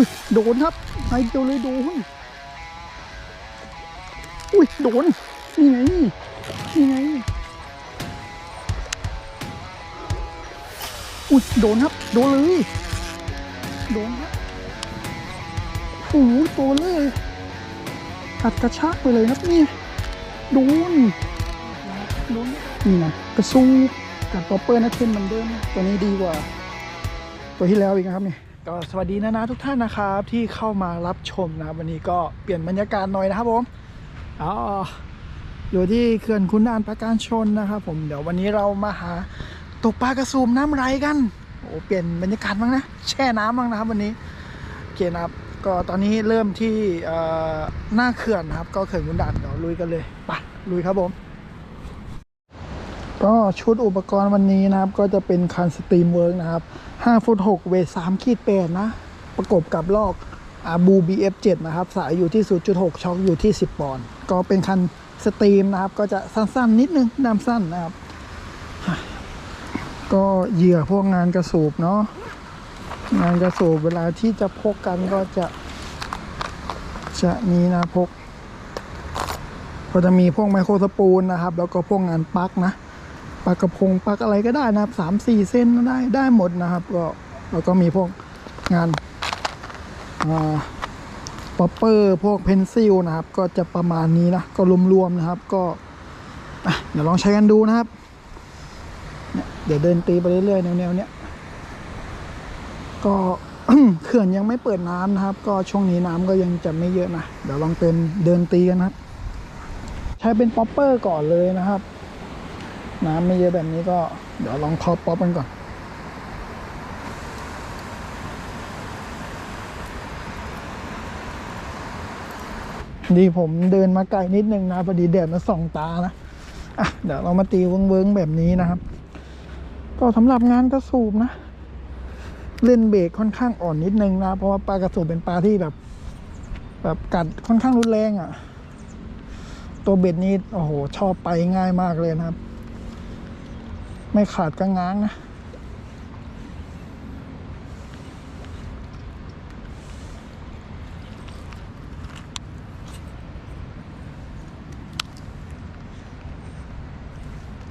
อุ้ยโดนครับไปเดียวเลยโดนอุ้ยโดนนี่ไงนี่ไงอุ้ยโดนครับ โดนเลยโดนครับโอ้โหโดนเลยกัดกระชากไปเลยครับนี่โดนโดนนี่นะกระซูกับป๊อปเปอร์นะเทนเหมือนเดิมตัวนี้ดีกว่า ตัวที่แล้วอีกนะครับเนี่ย ก็สวัสดีนะนะทุกท่านนะครับที่เข้ามารับชมนะวันนี้ก็เปลี่ยนบรรยากาศหน่อยนะครับผมอ๋ออยู่ที่เขื่อนคุณด่านประการชนนะครับผมเดี๋ยววันนี้เรามาหาตกปลากระสูมน้ำไหลกันโอ้เปลี่ยนบรรยากาศบ้างนะแช่น้ำบ้างนะครับ วันนี้โอเคนะครับก็ตอนนี้เริ่มที่หน้าเขื่อนครับ ก็เขื่อนคุณด่านเดี๋ยวลุยกันเลยไปลุยครับผมก็ชุดอุปกรณ์วันนี้นะครับ ก็จะเป็นคันสตรีมเวิร์กนะครับ 5 ฟุต 6 เวท3ขีด8นะ ประกบกับลอกอาบู BF7 นะครับ สายอยู่ที่ 0.6 ช็อคอยู่ที่ 10 ปอนด์ก็เป็นคันสตรีมนะครับ ก็จะสั้นๆ นิดนึงน้ำสั้นนะครับ ก็เหยื่อพวกงานกระสูบเนาะงานกระสูบเวลาที่จะพกกันก็จะ จะมีนะพก ก็จะมีพวกไมโครสปูลนะครับ แล้วก็พวกงานปักนะ ปลากระพงปลากอะไรก็ได้นะครับสามสี่เส้นก็ได้ได้หมดนะครับ ก็แล้วก็มีพวกงานป๊อปเปอร์พวกเพนซิลนะครับ ก็จะประมาณนี้นะ ก็รวมๆนะครับก็เดี๋ยวลองใช้กันดูนะครับเนี่ยเดี๋ยวเดินตีไปเรื่อยๆแนวๆเนี้ยก็เขื่อนยังไม่เปิดน้ำนะครับ ก็ช่วงนี้น้ำก็ยังจะไม่เยอะนะ เดี๋ยวลองเป็นเดินตีกันนะครับ ใช้เป็นป๊อปเปอร์ก่อนเลยนะครับ น้ำไม่เยอะแบบนี้ก็เดี๋ยวลองเคอป๊อปกันก่อน ดีผมเดินมาไกลนิดนึงนะพอดีแดดมาส่องตานะอะเดี๋ยวเรามาตีเวิ้งๆแบบนี้นะครับ ก็สำหรับงานกระสูบนะ เล่นเบรกค่อนข้างอ่อนนิดนึงนะ เพราะว่าปลากระสูบเป็นปลาที่แบบ แบบกัดค่อนข้างรุนแรงอะ่ะ ตัวเบ็ดนี้โอ้โหชอบไปง่ายมากเลยนะครับ ไม่ขาดก็ง้างนะ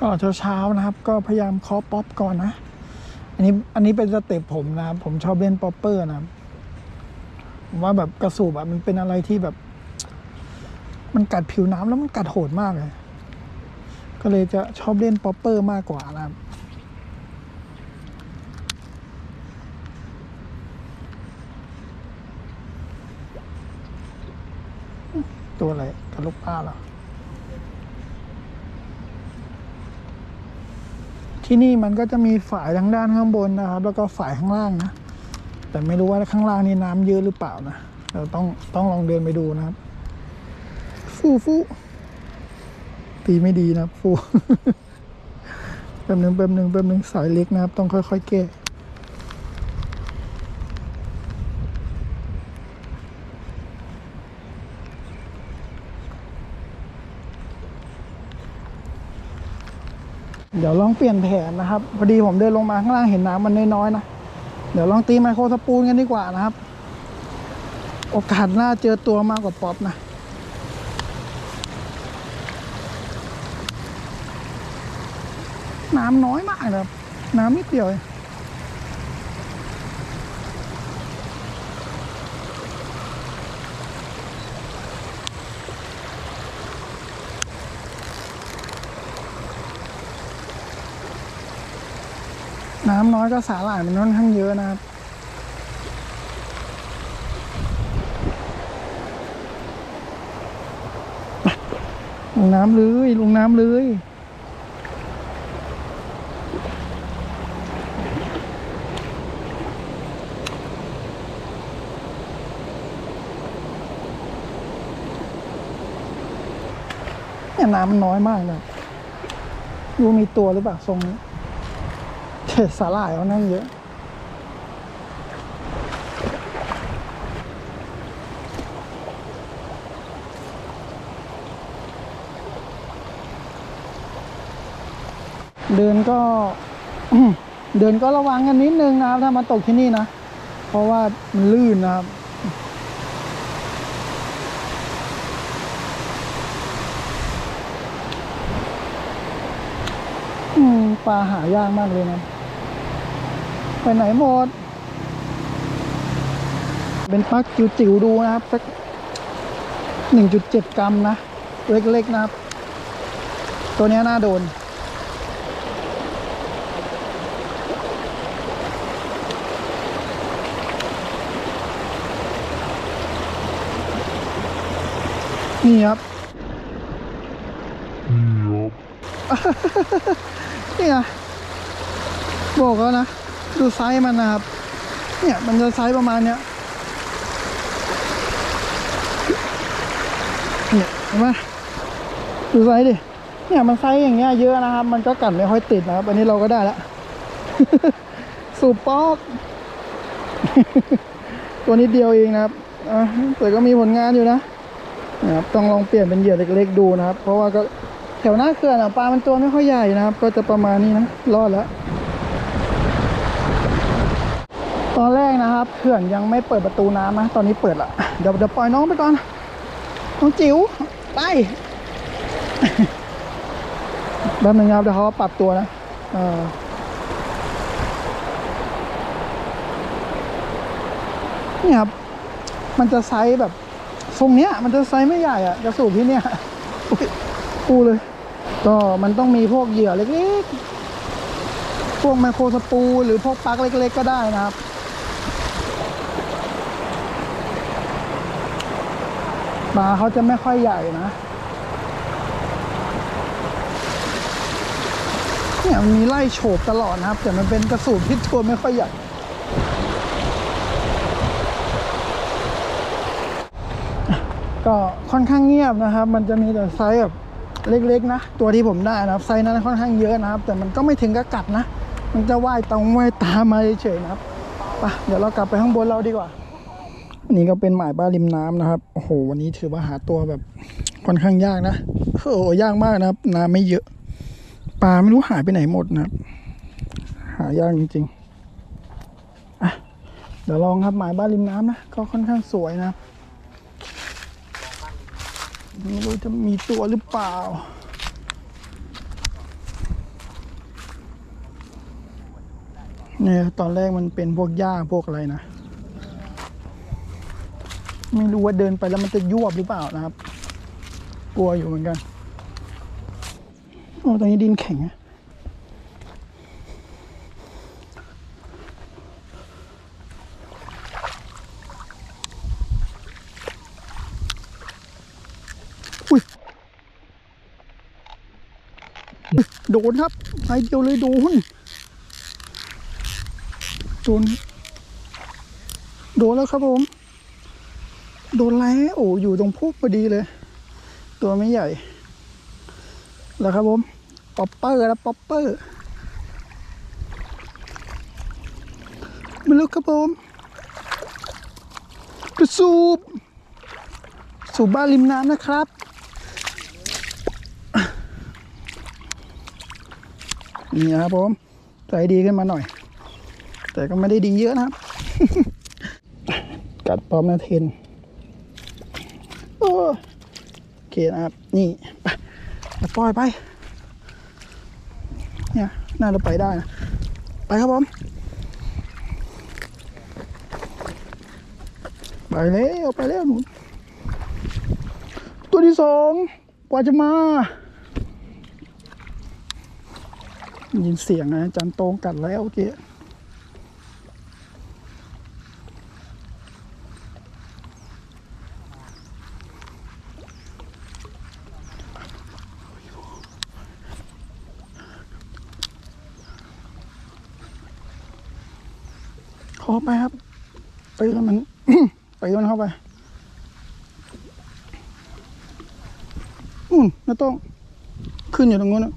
ก็เช้าๆนะครับ ก็พยายามเคาะป๊อปก่อนนะ อันนี้อันนี้เป็นสเต็ปผมนะครับ ผมชอบเล่นป๊อปเปอร์นะครับผมว่าแบบกระสูบอะมันเป็นอะไรที่แบบ มันกัดผิวน้ำแล้วมันกัดโหดมากเลย ก็เลยจะชอบเล่นป๊อปเปอร์มากกว่านะครับตัวอะไรกระลูกป้าเหรอที่นี่มันก็จะมีฝายทางด้านข้างบนนะครับ แล้วก็ฝายข้างล่างนะ แต่ไม่รู้ว่าข้างล่างนี่น้ำเยอะหรือเปล่านะเราต้องต้องลองเดินไปดูนะครับ ฟูฟู ตีไม่ดีนะครับฟูแป๊บหนึ่งแป๊บหนึ่งแป๊บหนึ่งสายเล็กนะครับ ต้องค่อยๆแก้เดี๋ยวลองเปลี่ยนแผนนะครับ พอดีผมเดินลงมาข้างล่างเห็นน้ำมันน้อยๆนะ เดี๋ยวลองตีไมโครสปูลกันดีกว่านะครับ โอกาสหน้าเจอตัวมากกว่าป๊อปนะ น้ำน้อยมากนะครับน้ำนิดเดียวน้ำน้อยก็สาหร่ายมันค่อนข้างเยอะนะครับ ลงน้ำเลย ลงน้ำเลย เนี่ยน้ำมันน้อยมากเลยดูมีตัวหรือเปล่าทรงนี้เทสาหร่ายเขานั่งเยอะ เดินก็ เดินก็ระวังกันนิดนึงนะครับ ถ้ามาตกที่นี่นะ เพราะว่ามันลื่นนะครับ อืม ปลาหายากมากเลยนะ ไปไหนหมด เป็นปลั๊กจิ๋วๆดูนะครับสักหนึ่งจุดเจ็ดกรัมนะ เล็กๆนะครับ ตัวนี้น่าโดน นี่ครับนี่ไงบ อกแล้วนะ ดูไซส์มันนะครับ เนี่ยมันจะไซส์ประมาณเนี้ยเนี่ยเห็นไหมดูไซส์ดิ เนี่ยมันไซส์อย่างเงี้ยเยอะนะครับ มันก็กัดไม่ค่อยติดนะครับ อันนี้เราก็ได้แล้วสูบป๊อกตัวนิดเดียวเองนะครับอะแต่ก็มีผลงานอยู่นะนะครับ ต้องลองเปลี่ยนเป็นเหยื่อเล็ก ๆ ดูนะครับ เพราะว่าก็ แถวหน้าเขื่อนอะปลามันตัวไม่ค่อยใหญ่นะครับ ก็จะประมาณนี้นะรอดแล้ว ตอนแรกนะครับเขื่อนยังไม่เปิดประตูน้ำนะตอนนี้เปิดละเดี๋ยวเดี๋ยวปล่อยน้องไปก่อนน้องจิ๋วไปแป๊บนึงครับเดี๋ยวเขาปรับตัวนะเออนี่ครับ มันจะไซส์แบบ ทรงเนี้ย มันจะไซส์ไม่ใหญ่อะกระสูบที่เนี้ยอุ๊ยกูเลย ก็มันต้องมีพวกเหยื่อเล็กๆ พวกไมโครสปู หรือพวกปลั๊กเล็กๆ ก็ได้นะครับ ปลาเขาจะไม่ค่อยใหญ่นะ เนี่ยมันมีไล่โฉบตลอดนะครับ แต่มันเป็นกระสูบที่ตัวไม่ค่อยใหญ่ก็ค่อนข้างเงียบนะครับ มันจะมีแต่ไซส์แบบ เล็กๆนะ ตัวที่ผมได้นะครับไซส์นั้นค่อนข้างเยอะนะครับ แต่มันก็ไม่ถึงกับกัดนะ มันจะว่ายตรงว่ายตามมาเฉยๆนะครับไปเดี๋ยวเรากลับไปข้างบนเราดีกว่าอันนี้ก็เป็นหมายบ้าริมน้ำนะครับโอ้โหวันนี้ถือว่าหาตัวแบบค่อนข้างยากนะโอ้โหยากมากนะครับ น้ำไม่เยอะปลาไม่รู้หายไปไหนหมดนะครับ หายากจริงๆอะเดี๋ยวลองครับหมายบ้าริมน้ำนะก็ค่อนข้างสวยนะครับ ไม่รู้จะมีตัวหรือเปล่า เนี่ย ตอนแรกมันเป็นพวกหญ้าพวกอะไรนะ ไม่รู้ว่าเดินไปแล้วมันจะยวบหรือเปล่านะครับ กลัวอยู่เหมือนกัน โอ้ตรงนี้ดินแข็งอะ โดนครับไอเดียวเลยโดนโดนโดนแล้วครับผม โดนแล้วโอ้อยู่ตรงพุกพอดีเลย ตัวไม่ใหญ่ แล้วครับผม ป๊อปเปอร์แล้วป๊อปเปอร์มาล้วครับผมกระสูบ สูบบ้านริมน้ำนะครับ นี่นะครับผมใจดีขึ้นมาหน่อย แต่ก็ไม่ได้ดีเยอะนะครับ กัดปอมนาเทนโอ้โอเคนะครับ นี่ไปไปปล่อยไป เนี่ย น่าจะไปได้นะ ไปครับผม ไปแล้ว ไปแล้วหนูตัวที่สอง กว่าจะมา ยินเสียงนะจันโตงกัดแล้วเกี้ขอไปครับตีมันตีมันเข้าไปอืมไม่ต้อง ขึ้นอยู่ตรงนู้นนะ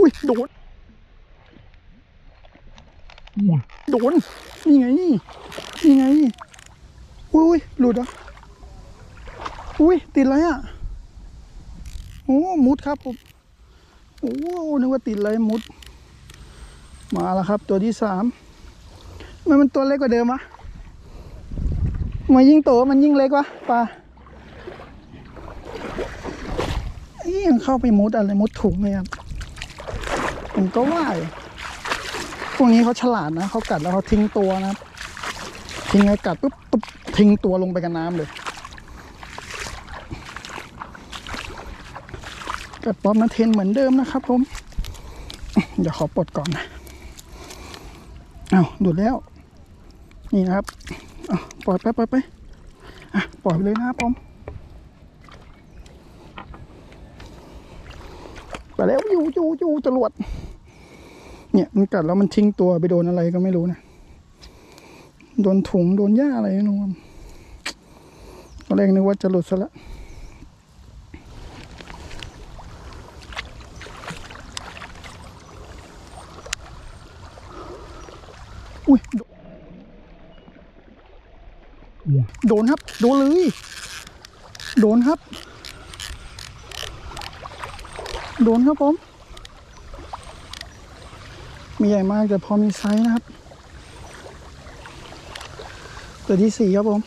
อุ้ยโดนโดน นี่ไง นี่ไง อุ้ยหลุดเหรออุ้ยติดอะไรอะ โอ้ มุดครับผม โอ้นึกว่าติดอะไรมุด มาแล้วครับ ตัวที่สามทำไมันมันตัวเล็กกว่าเดิมวะมายิ่งโตมันยิ่งเล็กวะปลาเอ้ยยังเข้าไปมุดอะไรมุดถุงเลยครับ ผมก็ว่ายพวกนี้เขาฉลาดนะเขากัดแล้วเขาทิ้งตัวนะครับ ทิ้งไงกัดปุ๊บปุ๊บทิ้งตัวลงไปกับน้ำเลยกัดปอปมาเทนเหมือนเดิมนะครับผมเดี๋ยวขอปลดก่อนนะเอาดูดแล้ว นี่นะครับปล่อยไปปล่อยไปอะปล่อยไปเลยนะครับผมไปแล้วอยู่อยู่อยู่จรวด เนี่ยมันกัดแล้วมันทิ้งตัวไปโดนอะไรก็ไม่รู้นะ โดนถุงโดนหญ้าอะไรไม่รู้ตอนแรกนึกว่าจะหลุดซะล้วอุ้ยโดนครับ โดนเลย โดนครับ โดนครับผม มีใหญ่มากแต่พอมีไซส์นะครับ ตัวที่สี่ครับผม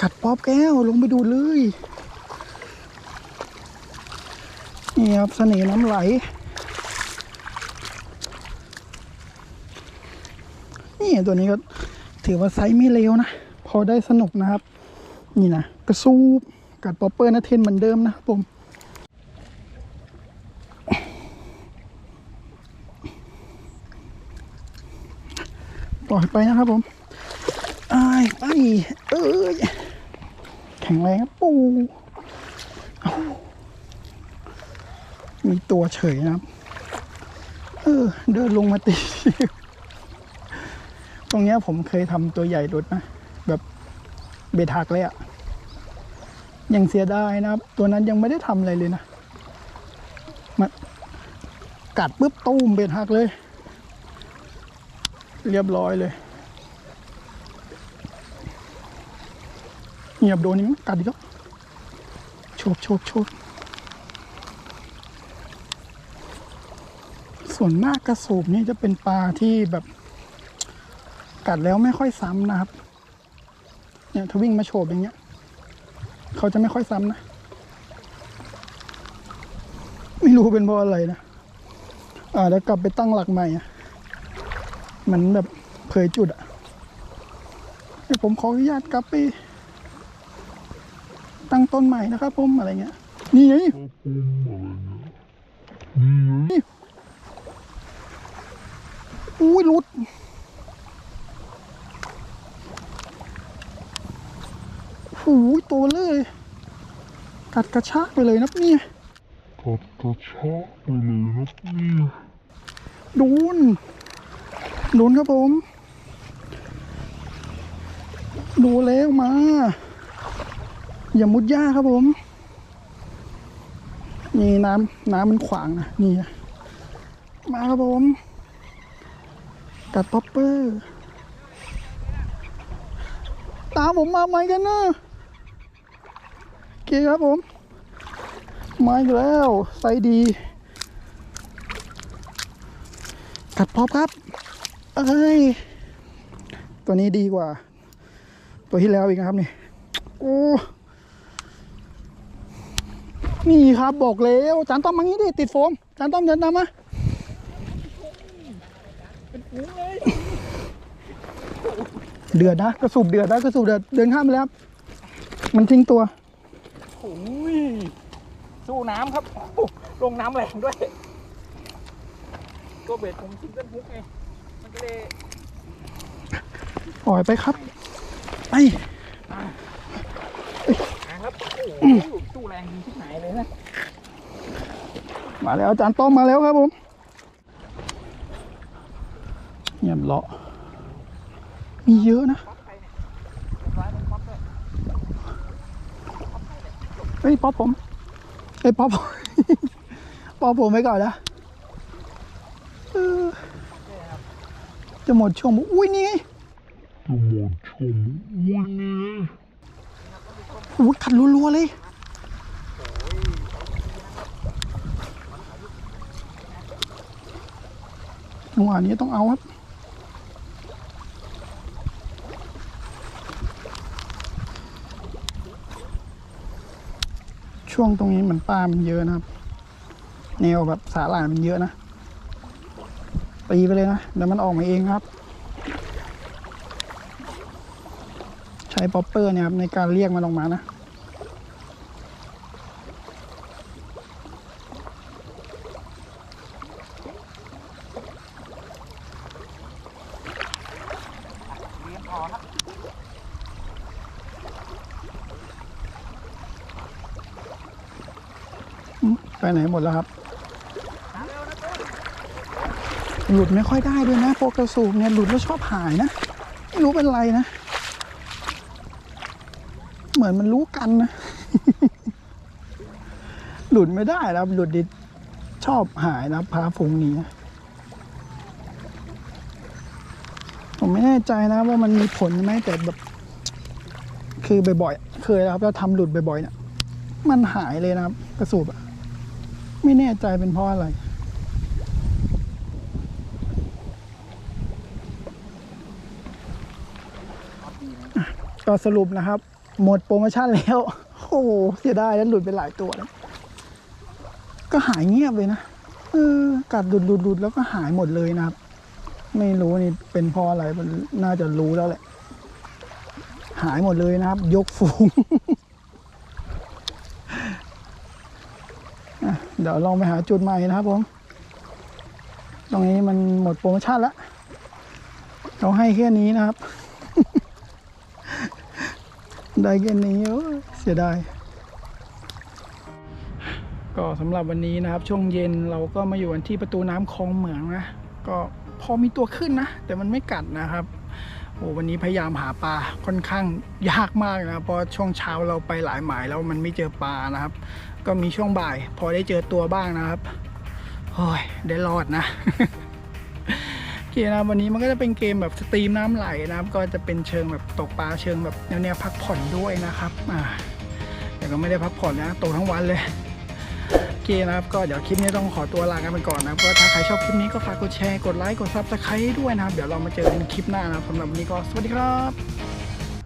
กัดป๊อบแก้วลงไปดูเลย นี่ครับเสน่ห์น้ำไหล นี่ตัวนี้ก็ถือว่าไซส์ไม่เลวนะ พอได้สนุกนะครับ นี่นะ กระซูบกัดป๊อปเปอร์นะเทนเหมือนเดิมนะครับผม อยไปนะครับผมไอ้ไปเอ้ยแข็งแรงครับปูมีตัวเฉยนะครับ เออ เดินลงมาตี ตรงเนี้ยผมเคยทำตัวใหญ่ดุดนะ แบบเบดหักเลยอะยังเสียดายนะครับ ตัวนั้นยังไม่ได้ทำอะไรเลยนะ มันกัดปุ๊บตูมเบดหักเลย เรียบร้อยเลย เงียบโดนนี่มั้งกัดอีกแล้วโชบโชบโชบส่วนมากกระสูบนี่จะเป็นปลาที่แบบ กัดแล้วไม่ค่อยซ้ำนะครับ เนี่ยถ้าวิ่งมาโฉบอย่างเงี้ย เขาจะไม่ค่อยซ้ำนะ ไม่รู้เป็นเพราะอะไรนะ อ่าแล้วกลับไปตั้งหลักใหม่อะ มันแบบเผยจุดอะเดี๋ยวผมขออนุญาตกลับไป ตั้งต้นใหม่นะครับผมอะไรเงี้ย นี่ไงนี่อุ้ยหลุดโอ้ยตัวเลยกัดกระชากไปเลยนะเนี่ยกัดกระชากไปเลยนะเนี่ยโดน โดนครับผม ดูแล้วมา อย่ามุดหญ้าครับผม นี่น้ำน้ำมันขวางนะนี่มาครับผมกัดป๊อปเปอร์ ตามผมมาไหมกันนะโอเคครับผม มาอีกแล้วไซส์ดี กัดพอบครับ เอ้ย ตัวนี้ดีกว่า ตัวที่แล้วอีกนะครับนี่โอ้นี่ครับบอกแล้วจานต้อมมางี้ดิติดโฟมจานต้อมเดินตามมาเดือดนะกระสูบเดือดนะกระสูบเดือดเดินข้ามไปแล้วครับมันทิ้งตัวโอ้ยสู้น้ำครับลงน้ำแรงด้วยตัวเบ็ดผมซิงเกิลฮุกไง มันก็เลยปล่อยไปครับไปนะครับโอ้โหสู้แรงจริงที่ไหนเลยนะมาแล้วอาจารย์ต้อมมาแล้วครับผมเงียบเลาะมีเยอะนะป๊อปใครเนี่ยร้ายมันป๊อปด้วยเฮ้ยป๊อปผมเฮ้ยป๊อปป๊อปผมไว้ก่อนนะ จะหมดช่วงบอกอุ้ยนี่ไงจะหมดชมอุ้ยนี่อุ้ยขัดรัวๆเลยจังหวะนี้ต้องเอาครับช่วงตรงนี้เหมือนปลามันเยอะนะครับ แนวแบบสาหร่ายมันเยอะนะ ตีไปเลยนะเดี๋ยวมันออกมาเองครับ ใช้ป๊อปเปอร์เนี่ยครับในการเรียกมันออกมานะเรียนพอครับอืมไปไหนหมดแล้วครับ หลุดไม่ค่อยได้ด้วยนะพวกกระสูบเนี่ยหลุดแล้วชอบหายนะไม่รู้เป็นไรนะ เหมือนมันรู้กันนะ หลุดไม่ได้แล้วหลุดดิชอบหายนะพาฝูงนีนะผมไม่แน่ใจนะว่ามันมีผลไหมแต่แบบ คือบ่อยๆเคยนะครับแล้วทำหลุดบ่อยๆเนี่ยมันหายเลยนะครับ กระสูบอะไม่แน่ใจเป็นเพราะอะไร ก็สรุปนะครับ หมดโปรโมชั่นแล้ว โอ้โหเสียดายแล้วหลุดไปหลายตัวแล้วก็หายเงียบเลยนะเออกัดหลุดหลุดหลุดแล้วก็หายหมดเลยนะครับ ไม่รู้นี่เป็นเพราะอะไรมันน่าจะรู้แล้วแหละ หายหมดเลยนะครับ ยกฟูงเดี๋ยวลองไปหาจุดใหม่นะครับผม ตรงนี้มันหมดโปรโมชั่นแล้วเขาให้แค่นี้นะครับ ได้แค่นี้โอ้เสียดายก็สำหรับวันนี้นะครับ ช่วงเย็นเราก็มาอยู่กันที่ประตูน้ำคลองเหมืองนะ ก็พอมีตัวขึ้นนะ แต่มันไม่กัดนะครับโอ้วันนี้พยายามหาปลาค่อนข้างยากมากนะเพราะช่วงเช้าเราไปหลายหมายแล้วมันไม่เจอปลานะครับ ก็มีช่วงบ่าย พอได้เจอตัวบ้างนะครับโอ้ยได้รอดนะ เคนะวันนี้มันก็จะเป็นเกมแบบสตรีมน้ำไหลนะครับก็จะเป็นเชิงแบบตกปลาเชิงแบบแนวๆพักผ่อนด้วยนะครับอ่าแต่ก็ไม่ได้พักผ่อนนะตกทั้งวันเลยโอเคนะครับก็เดี๋ยวคลิปนี้ต้องขอตัวลากันไปก่อนนะครับก็ถ้าใครชอบคลิปนี้ก็ฝากกดแชร์กดไลค์กดซับสไครต์ด้วยนะครับ เดี๋ยวเรามาเจอกันคลิปหน้านะครับสำหรับวันนี้ก็สวัสดีครับ